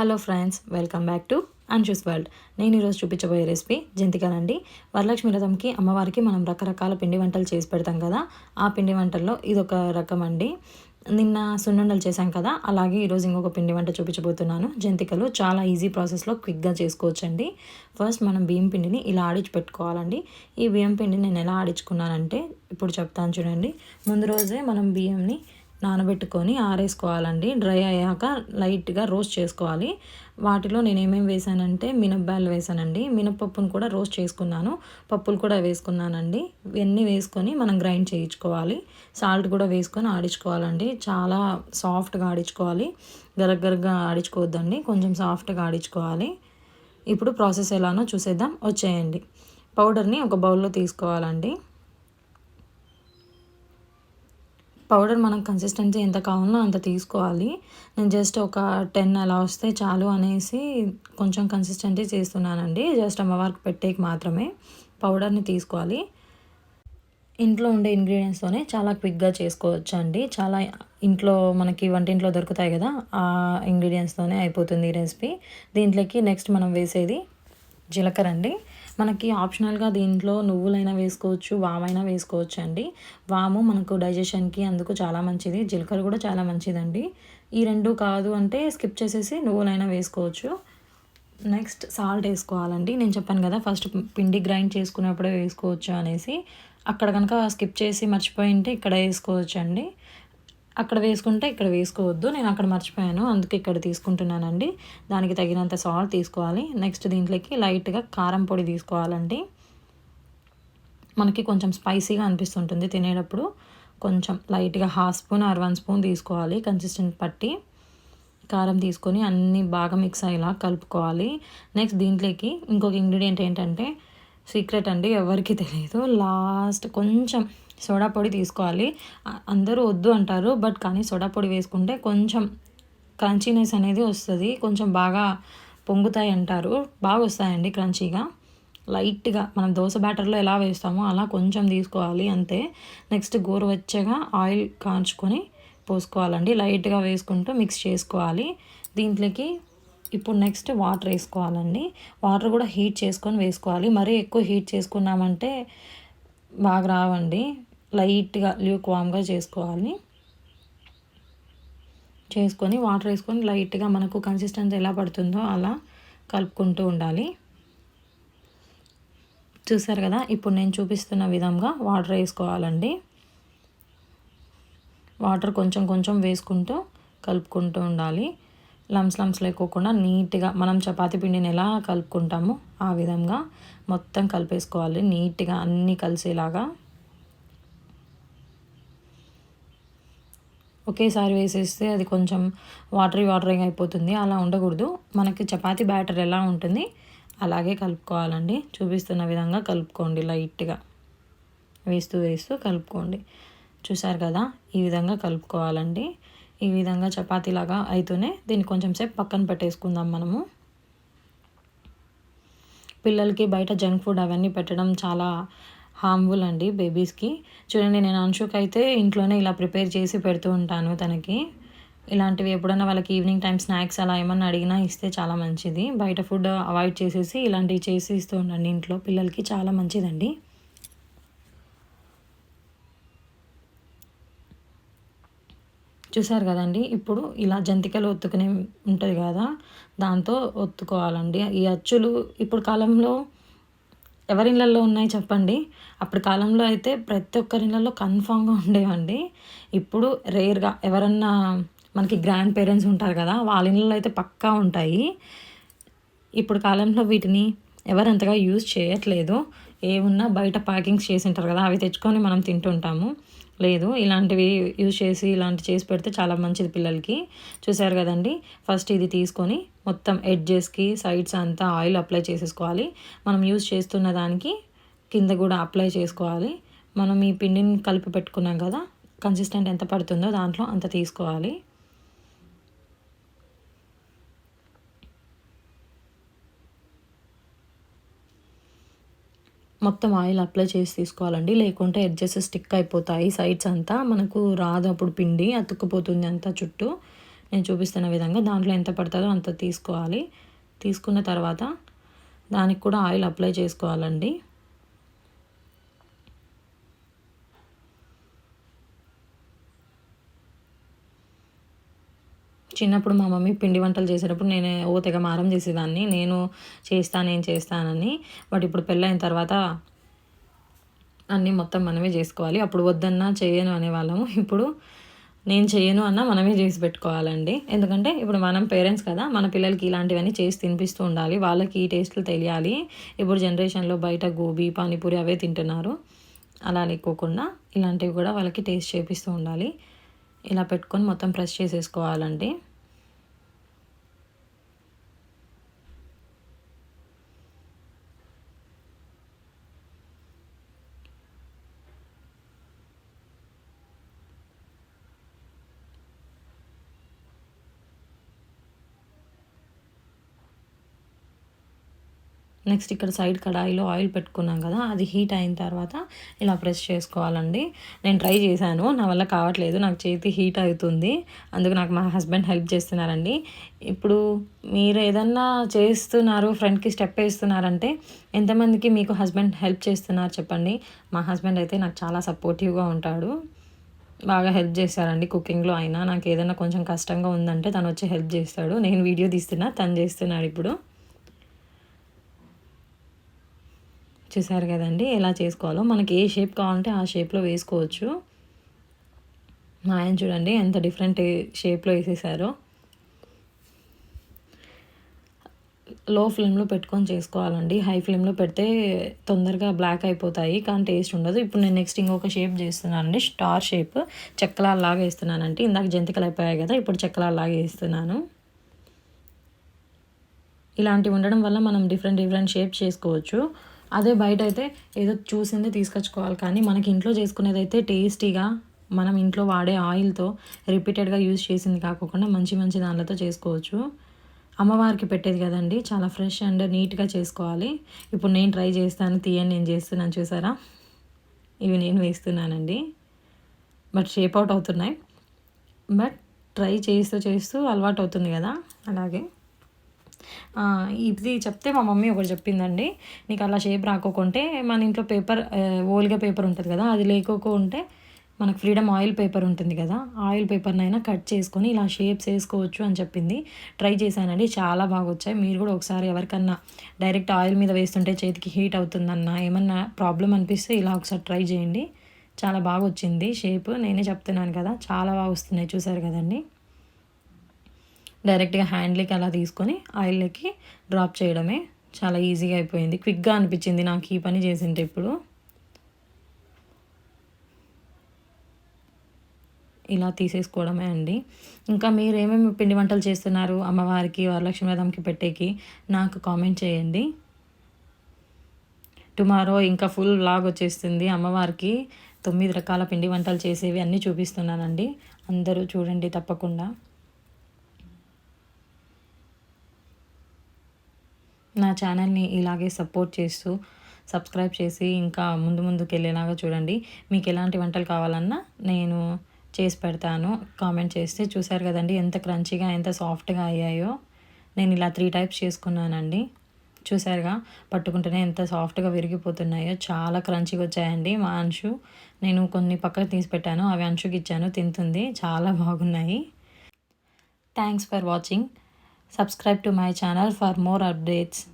Hello friends welcome back to Anshu's world నేను ఈరోజు చూపించబోయే రెసిపీ జంతికలండి. వరలక్ష్మి రథంకి అమ్మవారికి మనం రకరకాల పిండి వంటలు చేసి పెడతాం కదా ఆ పిండి వంటల్లో ఇది ఒక రకం అండి నిన్న సున్నుండలు చేశాం కదా అలాగే ఈరోజు ఇంకొక పిండి వంట చూపించబోతున్నాను. జంతికలు చాలా ఈజీ ప్రాసెస్లో క్విక్గా చేసుకోవచ్చండి. ఫస్ట్ మనం బియ్యం పిండిని ఇలా ఆడించి పెట్టుకోవాలండి. ఈ బియ్యం పిండిని నేను ఎలా ఆడించుకున్నానంటే ఇప్పుడు చెప్తాను చూడండి. ముందు రోజే మనం బియ్యంని నానబెట్టుకొని ఆరేసుకోవాలండి. డ్రై అయ్యాక లైట్గా రోస్ట్ చేసుకోవాలి. వాటిలో నేను ఏమేమి వేసానంటే మినప్పాలు వేసానండి. మినపప్పును కూడా రోస్ట్ చేసుకున్నాను. పప్పులు కూడా వేసుకున్నానండి. ఇవన్నీ వేసుకొని మనం గ్రైండ్ చేయించుకోవాలి. సాల్ట్ కూడా వేసుకొని ఆడించుకోవాలండి. చాలా సాఫ్ట్గా ఆడించుకోవాలి. గరగరగా ఆడించుకోవద్దండి. కొంచెం సాఫ్ట్గా ఆడించుకోవాలి. ఇప్పుడు ప్రాసెస్ ఎలానో చూసేద్దాం. వచ్చేయండి. పౌడర్ని ఒక బౌల్లో తీసుకోవాలండి. పౌడర్ మనం కన్సిస్టెన్సీ ఎంత కావాలో అంత తీసుకోవాలి. నేను జస్ట్ ఒక టెన్ అలా వస్తే చాలు అనేసి కొంచెం కన్సిస్టెన్సీ చేస్తున్నానండి. జస్ట్ అమ్మవారికి పెట్టేకి మాత్రమే పౌడర్ని తీసుకోవాలి. ఇంట్లో ఉండే ఇంగ్రీడియంట్స్తోనే చాలా క్విక్గా చేసుకోవచ్చు అండి చాలా ఇంట్లో మనకి వంటింట్లో దొరుకుతాయి కదా ఆ ఇంగ్రీడియంట్స్తోనే అయిపోతుంది ఈ రెసిపీ. దీంట్లోకి నెక్స్ట్ మనం వేసేది జీలకర్ర అండి. మనకి ఆప్షనల్గా దీంట్లో నువ్వులైనా వేసుకోవచ్చు వామైనా వేసుకోవచ్చు అండి వాము మనకు డైజెషన్కి అందుకు చాలా మంచిది. జీలకర్ర కూడా చాలా మంచిదండి. ఈ రెండు కాదు అంటే స్కిప్ చేసేసి నువ్వులైనా వేసుకోవచ్చు. నెక్స్ట్ సాల్ట్ వేసుకోవాలండి. నేను చెప్పాను కదా ఫస్ట్ పిండి గ్రైండ్ చేసుకున్నప్పుడే వేసుకోవచ్చు అనేసి. అక్కడ కనుక స్కిప్ చేసి మర్చిపోయి ఉంటే ఇక్కడ వేసుకోవచ్చు అండి అక్కడ వేసుకుంటే ఇక్కడ వేసుకోవద్దు నేను అక్కడ మర్చిపోయాను అందుకే ఇక్కడ తీసుకుంటున్నానండి. దానికి తగినంత సాల్ట్ తీసుకోవాలి. నెక్స్ట్ దీంట్లోకి లైట్గా కారం పొడి తీసుకోవాలండి. మనకి కొంచెం స్పైసీగా అనిపిస్తుంటుంది తినేటప్పుడు. కొంచెం లైట్గా half spoon or one spoon తీసుకోవాలి కన్సిస్టెంట్ పట్టి. కారం తీసుకొని అన్నీ బాగా మిక్స్ అయ్యేలా కలుపుకోవాలి. నెక్స్ట్ దీంట్లోకి ఇంకొక ఇంగ్రీడియంట్ ఏంటంటే సీక్రెట్ అండి ఎవరికి తెలియదు. లాస్ట్ కొంచెం సోడా పొడి తీసుకోవాలి. అందరూ వద్దు అంటారు బట్ కానీ సోడా పొడి వేసుకుంటే కొంచెం క్రంచీనెస్ అనేది వస్తుంది. కొంచెం బాగా పొంగుతాయి అంటారు. బాగా వస్తాయండి క్రంచీగా. లైట్గా మనం దోశ బ్యాటర్లో ఎలా వేస్తామో అలా కొంచెం తీసుకోవాలి అంతే. నెక్స్ట్ గోరువెచ్చగా ఆయిల్ కాంచుకొని పోసుకోవాలండి. లైట్గా వేసుకుంటూ మిక్స్ చేసుకోవాలి. దీంట్లోకి ఇప్పుడు నెక్స్ట్ వాటర్ వేసుకోవాలండి. వాటర్ కూడా హీట్ చేసుకొని వేసుకోవాలి. మరీ ఎక్కువ హీట్ చేసుకున్నామంటే బాగా రావండి. లైట్గా ల్యూక్ వామ్గా చేసుకోవాలి. చేసుకొని వాటర్ వేసుకొని లైట్గా మనకు కన్సిస్టెన్సీ ఎలా పడుతుందో అలా కలుపుకుంటూ ఉండాలి. చూసారు కదా ఇప్పుడు నేను చూపిస్తున్న విధంగా వాటర్ వేసుకోవాలండి. వాటర్ కొంచెం కొంచెం వేసుకుంటూ కలుపుకుంటూ ఉండాలి. లమ్స్ లమ్స్ లేకోకుండా నీట్గా మనం చపాతి పిండిని ఎలా కలుపుకుంటామో ఆ విధంగా మొత్తం కలిపేసుకోవాలి. నీట్గా అన్నీ కలిసేలాగా. ఒకేసారి వేసేస్తే అది కొంచెం వాటరీ వాటరింగ్ అయిపోతుంది. అలా ఉండకూడదు. మనకి చపాతీ బ్యాటర్ ఎలా ఉంటుంది అలాగే కలుపుకోవాలండి. చూపిస్తున్న విధంగా కలుపుకోండి లైట్గా. వేస్తూ వేస్తూ కలుపుకోండి. చూసారు కదా ఈ విధంగా కలుపుకోవాలండి. ఈ విధంగా చపాతీలాగా అయితేనే దీన్ని కొంచెం సేపు పక్కన పెట్టేసుకుందాం మనము. పిల్లలకి బయట జంక్ ఫుడ్ అవన్నీ పెట్టడం చాలా హార్మ్ఫుల్ అండి బేబీస్కి. చూడండి నేను అంశుక్ అయితే ఇంట్లోనే ఇలా ప్రిపేర్ చేసి పెడుతూ ఉంటాను తనకి. ఇలాంటివి ఎప్పుడన్నా వాళ్ళకి ఈవినింగ్ టైం స్నాక్స్ అలా ఏమన్నా అడిగినా ఇస్తే చాలా మంచిది. బయట ఫుడ్ అవాయిడ్ చేసేసి ఇలాంటివి చేసి ఇస్తూ ఉండండి ఇంట్లో. పిల్లలకి చాలా మంచిదండి. చూసారు కదండి ఇప్పుడు ఇలా జంతికలు ఒత్తుకునే ఉంటుంది కదా దాంతో ఒత్తుకోవాలండి. ఈ అచ్చులు ఇప్పుడు కాలంలో ఎవరిళ్ళల్లో ఉన్నాయి చెప్పండి? అప్పుడు కాలంలో అయితే ప్రతి ఒక్కరిళ్ళల్లో కన్ఫామ్గా ఉండేవండి. ఇప్పుడు రేర్గా ఎవరన్నా మనకి గ్రాండ్ పేరెంట్స్ ఉంటారు కదా వాళ్ళ ఇళ్ళలో అయితే పక్కా ఉంటాయి. ఇప్పుడు కాలంలో వీటిని ఎవరంతగా యూజ్ చేయట్లేదు. ఏమున్నా బయట ప్యాకింగ్స్ చేసి ఉంటారు కదా అవి తెచ్చుకొని మనం తింటుంటాము. లేదు. ఇలాంటివి యూజ్ చేసి ఇలాంటి చేసి పెడితే చాలా మంచిది పిల్లలకి. చూసారు కదండి? ఫస్ట్ ఇది తీసుకొని మొత్తం ఎడ్జెస్కి సైడ్స్ అంతా ఆయిల్ అప్లై చేసేసుకోవాలి. మనం యూజ్ చేస్తున్న దానికి కింద కూడా అప్లై చేసుకోవాలి. మనం ఈ పిండిని కలిపి పెట్టుకున్నాం కదా? కన్సిస్టెంట్ ఎంత పడుతుందో దాంట్లో అంత తీసుకోవాలి. మొత్తం ఆయిల్ అప్లై చేసి తీసుకోవాలండి. లేకుంటే ఎడ్జెస్ స్టిక్ అయిపోతాయి. సైడ్స్ అంతా మనకు రాదు అప్పుడు పిండి అతుక్కుపోతుంది అంతా చుట్టూ. నేను చూపిస్తున్న విధంగా దాంట్లో ఎంత పడుతుందో అంత తీసుకోవాలి. తీసుకున్న తర్వాత దానికి కూడా ఆయిల్ అప్లై చేసుకోవాలండి. చిన్నప్పుడు మా మమ్మీ పిండి వంటలు చేసేటప్పుడు నేను ఓ తెగ మారం చేసేదాన్ని. నేను చేస్తాను నేను చేస్తానని. బట్ ఇప్పుడు పెళ్ళైన తర్వాత అన్నీ మొత్తం మనమే చేసుకోవాలి. అప్పుడు వద్దన్నా చేయను అనేవాళ్ళము ఇప్పుడు నేను చేయను అన్న మనమే చేసి పెట్టుకోవాలండి. ఎందుకంటే ఇప్పుడు మనం పేరెంట్స్ కదా మన పిల్లలకి ఇలాంటివన్నీ చేసి తినిపిస్తూ ఉండాలి. వాళ్ళకి ఈ టేస్ట్లు తెలియాలి. ఇప్పుడు జనరేషన్లో బయట గోబీ పానీపూరి అవే తింటున్నారు. అలా లేకోకుండా ఇలాంటివి కూడా వాళ్ళకి టేస్ట్ చేపిస్తూ ఉండాలి. ఇలా పెట్టుకొని మొత్తం ప్రెస్ చేసేసుకోవాలండి. నెక్స్ట్ ఇక్కడ సైడ్ కడాయిలో ఆయిల్ పెట్టుకున్నాం కదా అది హీట్ అయిన తర్వాత ఇలా ప్రెస్ చేసుకోవాలండి. నేను ట్రై చేశాను నా వల్ల కావట్లేదు నాకు చేతి హీట్ అవుతుంది అందుకు నాకు మా హస్బెండ్ హెల్ప్ చేస్తున్నారండి. ఇప్పుడు మీరు ఏదన్నా చేస్తున్నారు ఫ్రెండ్కి స్టెప్ వేస్తున్నారంటే ఎంతమందికి మీకు హస్బెండ్ హెల్ప్ చేస్తున్నారు చెప్పండి. మా హస్బెండ్ అయితే నాకు చాలా సపోర్టివ్గా ఉంటాడు. బాగా హెల్ప్ చేస్తారండి కుకింగ్లో అయినా. నాకు ఏదైనా కొంచెం కష్టంగా ఉందంటే తను వచ్చి హెల్ప్ చేస్తాడు. నేను వీడియో తీస్తున్నా తను చేస్తున్నాడు ఇప్పుడు. చూసారు కదండి. ఎలా చేసుకోవాలో మనకి ఏ షేప్ కావాలంటే ఆ షేప్లో వేసుకోవచ్చు. మా ఆయన చూడండి ఎంత డిఫరెంట్ షేప్లో వేసేసారో. లో ఫ్లేమ్లో పెట్టుకొని చేసుకోవాలండి. హై ఫ్లేమ్లో పెడితే తొందరగా బ్లాక్ అయిపోతాయి. కానీ టేస్ట్ ఉండదు. ఇప్పుడు నేను నెక్స్ట్ ఇంకొక షేప్ చేస్తున్నానండి. Star shape. చెక్కలాగా వేస్తున్నానంటే ఇందాక జంతికలు అయిపోయాయి కదా ఇప్పుడు చెక్కలాగా వేస్తున్నాను. ఇలాంటివి ఉండడం వల్ల మనం డిఫరెంట్ డిఫరెంట్ షేప్ చేసుకోవచ్చు. అదే బయట అయితే ఏదో చూసిందే తీసుకొచ్చుకోవాలి. కానీ మనకి ఇంట్లో చేసుకునేది అయితే టేస్టీగా మనం ఇంట్లో వాడే ఆయిల్తో రిపీటెడ్గా యూజ్ చేసింది కాకుండా మంచి మంచి దానిలతో చేసుకోవచ్చు. అమ్మవారికి పెట్టేది కదండి చాలా ఫ్రెష్ అండ్ నీట్గా చేసుకోవాలి. ఇప్పుడు నేను ట్రై చేస్తాను తీయని నేను చేస్తున్నాను చూసారా? ఇవి నేను వేస్తున్నానండి. బట్ షేప్ అవుట్ అవుతున్నాయి. బట్ ట్రై చేస్తూ చేస్తూ అలవాటు అవుతుంది కదా అలాగే. ఇది చెప్తే మా మమ్మీ ఒకటి చెప్పిందండి. నీకు అలా షేప్ రాకోకుంటే మన ఇంట్లో పేపర్ ఓల్గా పేపర్ ఉంటుంది కదా అది లేకోకుంటే మనకు ఫ్రీడమ్ ఆయిల్ పేపర్ ఉంటుంది కదా ఆయిల్ పేపర్నైనా కట్ చేసుకొని ఇలా షేప్స్ వేసుకోవచ్చు అని చెప్పింది. ట్రై చేశానండి చాలా బాగా వచ్చాయి మీరు కూడా ఒకసారి ఎవరికన్నా డైరెక్ట్ ఆయిల్ మీద వేస్తుంటే చేతికి హీట్ అవుతుందన్న ఏమన్నా ప్రాబ్లం అనిపిస్తే ఇలా ఒకసారి ట్రై చేయండి. చాలా బాగా వచ్చింది షేప్ నేనే చెప్తున్నాను కదా చాలా బాగా వస్తున్నాయి చూసారు కదండి. డైరెక్ట్గా హ్యాండ్లీకి అలా తీసుకొని ఆయిల్లోకి డ్రాప్ చేయడమే చాలా ఈజీగా అయిపోయింది. క్విక్గా అనిపించింది నాకు ఈ పని చేసింటే ఇప్పుడు. ఇలా తీసేసుకోవడమే అండి. ఇంకా మీరు ఏమేమి పిండి వంటలు చేస్తున్నారు? అమ్మవారికి వరలక్ష్మి వ్రతంకి పెట్టేకి నాకు కామెంట్ చేయండి. టుమారో ఇంకా ఫుల్ లాగ్ వచ్చేస్తుంది. అమ్మవారికి తొమ్మిది రకాల పిండి వంటలు చేసేవి అన్నీ చూపిస్తున్నానండి. అందరూ చూడండి తప్పకుండా. నా ఛానల్ని ఇలాగే సపోర్ట్ చేస్తూ సబ్స్క్రైబ్ చేసి ఇంకా ముందు ముందుకు వెళ్ళేలాగా చూడండి. మీకు ఎలాంటి వంటలు కావాలన్నా నేను చేసి పెడతాను. కామెంట్ చేస్తే చూసారు కదండి ఎంత క్రంచీగా ఎంత సాఫ్ట్గా అయ్యాయో. నేను ఇలా త్రీ టైప్స్ చేసుకున్నానండి. చూసారుగా పట్టుకుంటేనే ఎంత సాఫ్ట్గా విరిగిపోతున్నాయో. చాలా క్రంచిగా వచ్చాయండి. మా అంశు నేను కొన్ని పక్కకు తీసి పెట్టాను. అవి అంశుకి ఇచ్చాను. తింటుంది. చాలా బాగున్నాయి. Thanks for watching. Subscribe to my channel for more updates.